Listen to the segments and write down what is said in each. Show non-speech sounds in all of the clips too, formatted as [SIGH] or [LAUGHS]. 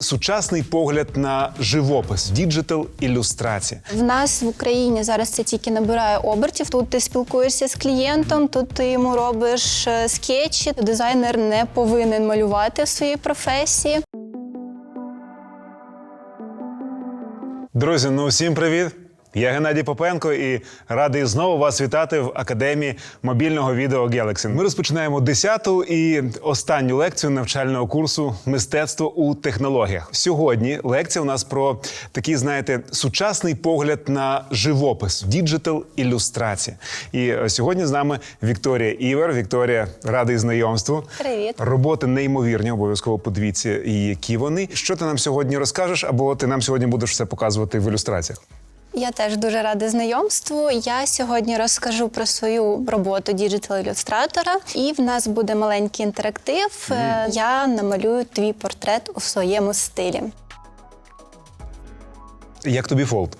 Сучасний погляд на живопис, діджитал ілюстрація. В нас в Україні зараз це тільки набирає обертів. Тут ти спілкуєшся з клієнтом, тут ти йому робиш е, скетчі. Дизайнер не повинен малювати в своїй професії. Друзі, ну всім привіт! Я Геннадій Попенко і радий знову вас вітати в академії мобільного відео Galaxy. Ми розпочинаємо 10-ту і останню лекцію навчального курсу Мистецтво у технологіях. Сьогодні лекція у нас про такий, знаєте, сучасний погляд на живопис, діджитал ілюстрація. І е, сьогодні з нами Вікторія Івер. Вікторія, радий знайомству. Привіт. Роботи неймовірні, обов'язково подивіться, які вони. Що ти нам сьогодні розкажеш, або ти нам сьогодні будеш все показувати в ілюстраціях? Я теж дуже рада знайомству. Я сьогодні розкажу про свою роботу діджитал-ілюстратора, і в нас буде маленький інтерактив. Е, Я намалюю твій портрет у своєму стилі. Як тобі фолд?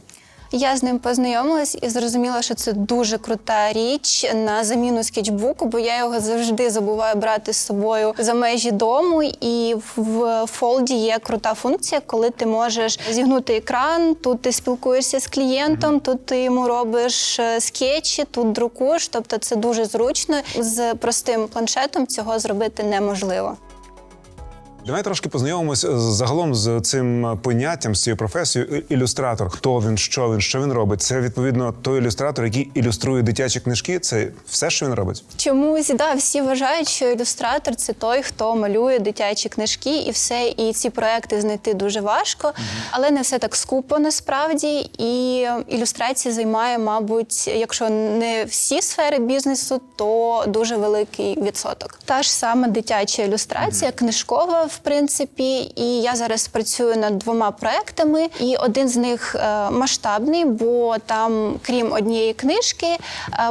Я з ним познайомилась і зрозуміла, що це дуже крута річ на заміну скетчбуку, бо я його завжди забуваю брати з собою за межі дому. І в фолді є крута функція, коли ти можеш зігнути екран. Тут ти спілкуєшся з клієнтом, тут ти йому робиш е, скетчі, тут друкуєш. Тобто це дуже зручно. З простим планшетом цього зробити неможливо. Давай трошки познайомимося загалом з цим поняттям, з цією професією ілюстратор. Хто він, що він, що він робить? Це відповідно той ілюстратор, який ілюструє дитячі книжки. Це все, що він робить. Чомусь да, всі вважають, що ілюстратор це той, хто малює дитячі книжки, і все. І ці проекти знайти дуже важко, але не все так скупо насправді. І ілюстрація займає, мабуть, якщо не всі сфери бізнесу, то дуже великий відсоток. Та ж сама дитяча ілюстрація, книжкова, в принципі. І я зараз працюю над двома проектами, і один з них е, масштабний, бо там, крім однієї книжки, е,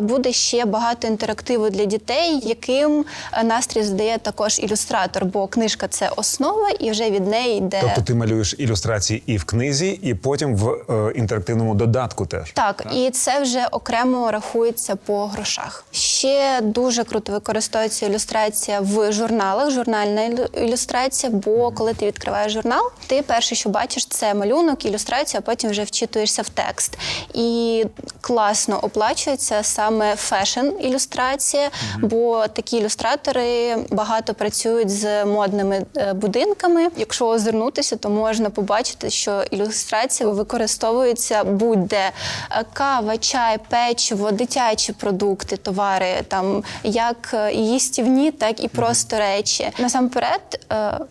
буде ще багато інтерактиву для дітей, яким е, настрій здає також ілюстратор, бо книжка це основа, і вже від неї йде. Тобто ти малюєш ілюстрації і в книзі, і потім в інтерактивному додатку теж. Так, і це вже окремо рахується по грошах. Ще дуже круто використовується ілюстрація в журналах, журнальна ілю- ілюстрація. Бо коли ти відкриваєш журнал, ти перше, що бачиш, це малюнок, ілюстрація, а потім вже вчитуєшся в текст. І класно оплачується саме фешн-ілюстрація, бо такі ілюстратори багато працюють з модними е, будинками. Якщо озирнутися, то можна побачити, що ілюстрація використовується будь-де Е, кава, чай, печиво, дитячі продукти, товари, там як е, їстівні, так і просто речі. Насамперед,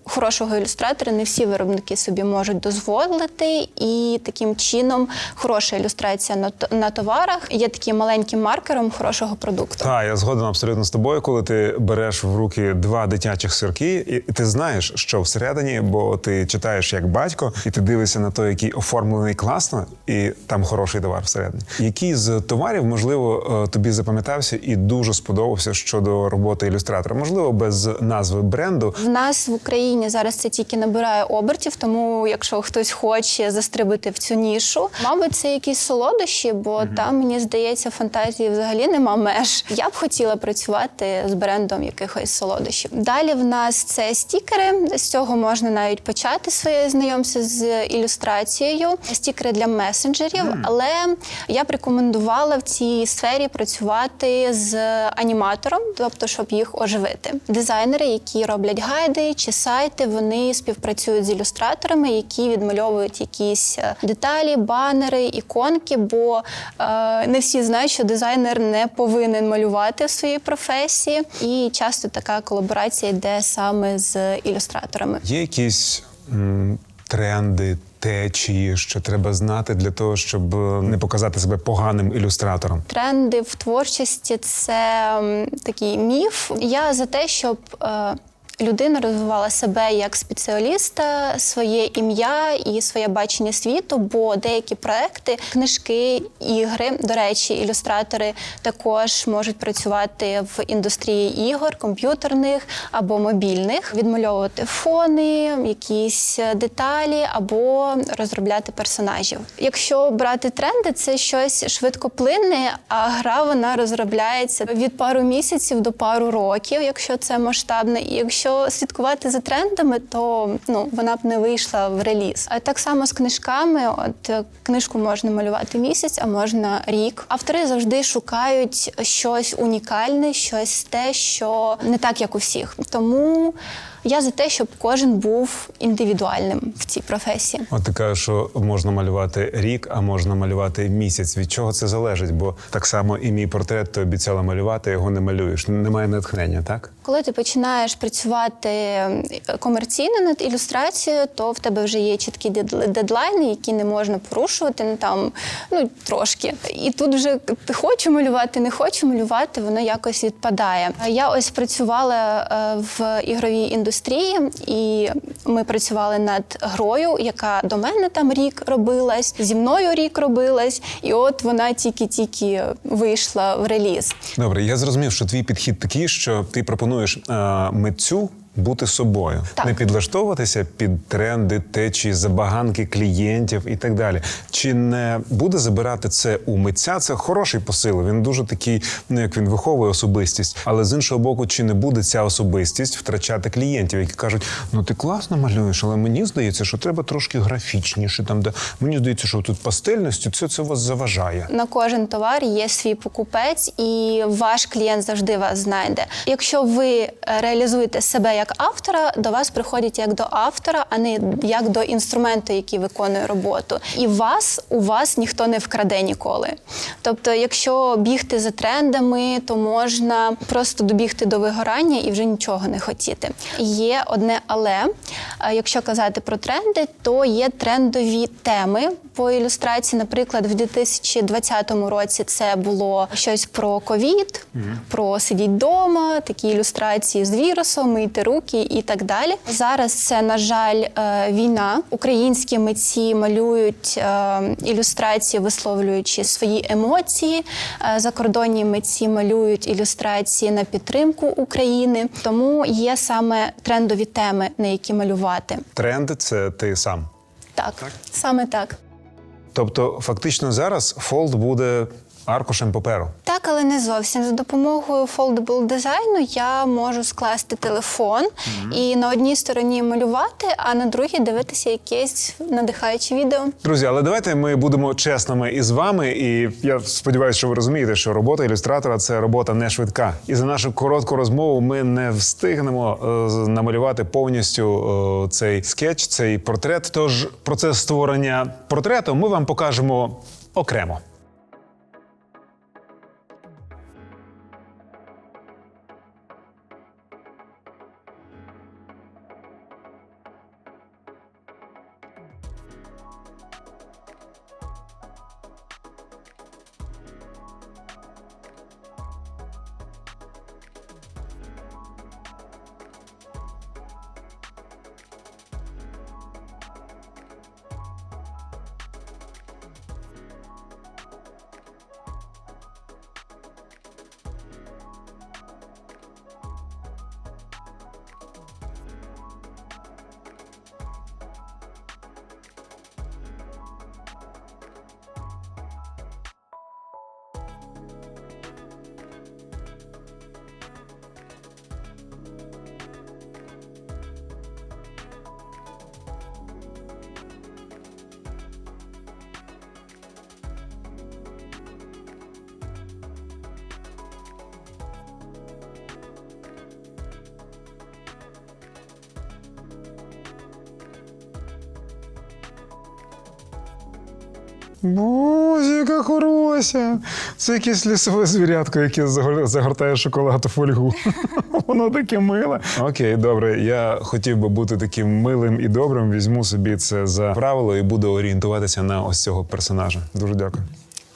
хорошого ілюстратора не всі виробники собі можуть дозволити, і таким чином хороша ілюстрація на, на товарах є таким маленьким маркером хорошого продукту. Так, я згоден абсолютно з тобою, коли ти береш в руки два дитячих сирки, і і ти знаєш, що всередині, бо ти читаєш як батько, і ти дивишся на той, який оформлений класно, і там хороший товар всередині. Який з товарів, можливо, е, тобі запам'ятався і дуже сподобався щодо роботи ілюстратора? Можливо, без назви бренду. В нас в Україні зараз це тільки набирає обертів, тому якщо хтось хоче застрибити в цю нішу, мабуть, це якісь солодощі, бо там мені здається, фантазії взагалі нема меж. Я б хотіла працювати з брендом якихось солодощів. Далі в нас це стікери. З цього можна навіть почати своє знайомство з ілюстрацією. Стікери для месенджерів, але я б рекомендувала в цій сфері працювати з аніматором, тобто, щоб їх оживити. Дизайнери, які роблять гайди чи сайти, вони співпрацюють з ілюстраторами, які відмальовують якісь е, деталі, банери, іконки. Бо е, не всі знають, що дизайнер не повинен малювати в своїй професії, і часто така колаборація йде саме з ілюстраторами. Є якісь м, тренди, течії, що треба знати для того, щоб е, не показати себе поганим ілюстратором. Тренди в творчості це такий міф. Я за те, щоб е, людина розвивала себе як спеціаліста, своє ім'я і своє бачення світу, бо деякі проекти, книжки, ігри, до речі, ілюстратори також можуть працювати в індустрії ігор, комп'ютерних або мобільних, відмальовувати фони, якісь деталі або розробляти персонажів. Якщо брати тренди, це щось швидкоплинне, а гра вона розробляється від пару місяців до пару років, якщо це масштабне. І якщо якщо слідкувати за трендами, то ну вона б не вийшла в реліз. А так само з книжками. От е, книжку можна малювати місяць, а можна рік. Автори завжди шукають щось унікальне, щось те, що не так, як у всіх. Тому я за те, щоб кожен був індивідуальним в цій професії. От ти кажеш, що можна малювати рік, а можна малювати місяць. Від чого це залежить? Бо так само і мій портрет ти обіцяла малювати, його не малюєш. Немає натхнення, так? Коли ти починаєш працювати е, комерційно над ілюстрацією, то в тебе вже є чіткі дедлайни, які не можна порушувати. Ну там ну трошки. І тут вже ти хочу малювати, не хочу малювати, воно якось відпадає. Я ось працювала е, в ігровій індустрії, і ми працювали над грою, яка до мене там рік робилась, зі мною рік робилась, і от вона тільки-тільки вийшла в реліз. Добре, я зрозумів, що твій підхід такий, що ти пропонуєш е, митцю бути собою, Так. не підлаштовуватися під тренди, течії, забаганки клієнтів і так далі. Чи не буде забирати це у митця? Це хороший посил. Він дуже такий, ну як він виховує особистість. Але з іншого боку, чи не буде ця особистість втрачати клієнтів, які кажуть: ну ти класно малюєш, але мені здається, що треба трошки графічніше. Там де мені здається, що тут пастельності, це, це вас заважає. На кожен товар є свій покупець, і ваш клієнт завжди вас знайде. Якщо ви е, реалізуєте себе як автора, до вас приходять як до автора, а не як до інструменту, який виконує роботу. І вас у вас ніхто не вкраде ніколи. Тобто, якщо бігти за трендами, то можна просто добігти до вигорання і вже нічого не хотіти. Є одне але якщо казати про тренди, то є трендові теми по ілюстрації. Наприклад, в 2020 році це було щось про ковід, про сидіть вдома, такі ілюстрації з вірусом, мийти руки і так далі. Зараз це, на жаль, е, війна. Українські митці малюють е, ілюстрації, висловлюючи свої емоції. Е, Закордонні митці малюють ілюстрації на підтримку України. Тому є саме трендові теми, на які малювати. Тренди це ти сам. Так, саме так. Тобто, фактично зараз фолд буде аркушем паперу. Так, але не зовсім. За допомогою foldable дизайну я можу скласти телефон і на одній стороні малювати, а на другій дивитися якесь надихаюче відео. Друзі, але давайте ми будемо чесними із вами. І я сподіваюся, що ви розумієте, що робота ілюстратора це робота не швидка. І за нашу коротку розмову ми не встигнемо е, намалювати повністю е, цей скетч, цей портрет. Тож процес створення портрету ми вам покажемо окремо. Боже, яка хороша! Це якесь лісове звірятко, яке загортає шоколад у фольгу. [LAUGHS] Воно таке миле. Окей, добре. Я хотів би бути таким милим і добрим. Візьму собі це за правило і буду орієнтуватися на ось цього персонажа. Дуже дякую.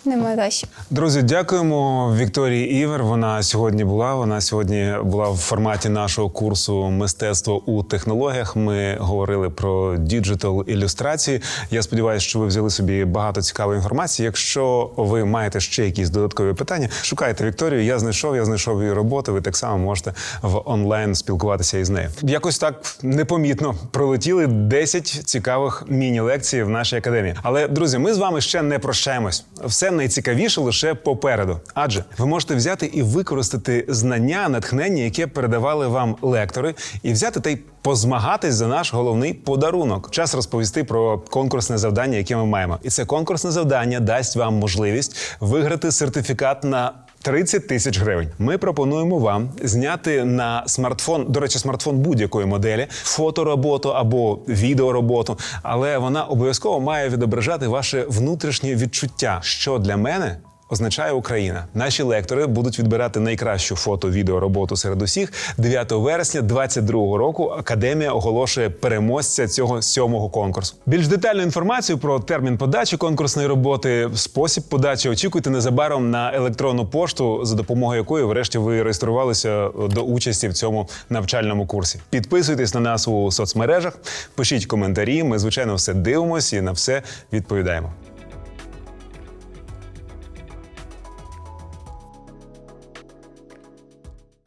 Нема за що. Друзі, дякуємо Вікторії Івер. Вона сьогодні була. Вона сьогодні була в форматі нашого курсу мистецтво у технологіях. Ми говорили про діджитал ілюстрації. Я сподіваюся, що ви взяли собі багато цікавої інформації. Якщо ви маєте ще якісь додаткові питання, шукайте Вікторію. Я знайшов, я знайшов її роботу. Ви так само можете в онлайн спілкуватися із нею. Якось так непомітно пролетіли 10 цікавих міні-лекцій в нашій академії. Але друзі, ми з вами ще не прощаємось. Все найцікавіше лише попереду. Адже ви можете взяти і використати знання, натхнення, яке передавали вам лектори, і взяти та й позмагатись за наш головний подарунок. Час розповісти про конкурсне завдання, яке ми маємо. І це конкурсне завдання дасть вам можливість виграти сертифікат на 30 тисяч гривень. Ми пропонуємо вам зняти на смартфон, до речі, смартфон будь-якої моделі, фотороботу або відеороботу, але вона обов'язково має відображати ваше внутрішнє відчуття, що для мене. Означає Україна. Наші лектори будуть відбирати найкращу фото-відеороботу серед усіх. 9 вересня 2022 року Академія оголошує переможця цього сьомого конкурсу. Більш детальну інформацію про термін подачі конкурсної роботи, спосіб подачі очікуйте незабаром на електронну пошту, за допомогою якої, врешті, ви реєструвалися до участі в цьому навчальному курсі. Підписуйтесь на нас у соцмережах, пишіть коментарі. Ми звичайно все дивимося і на все відповідаємо.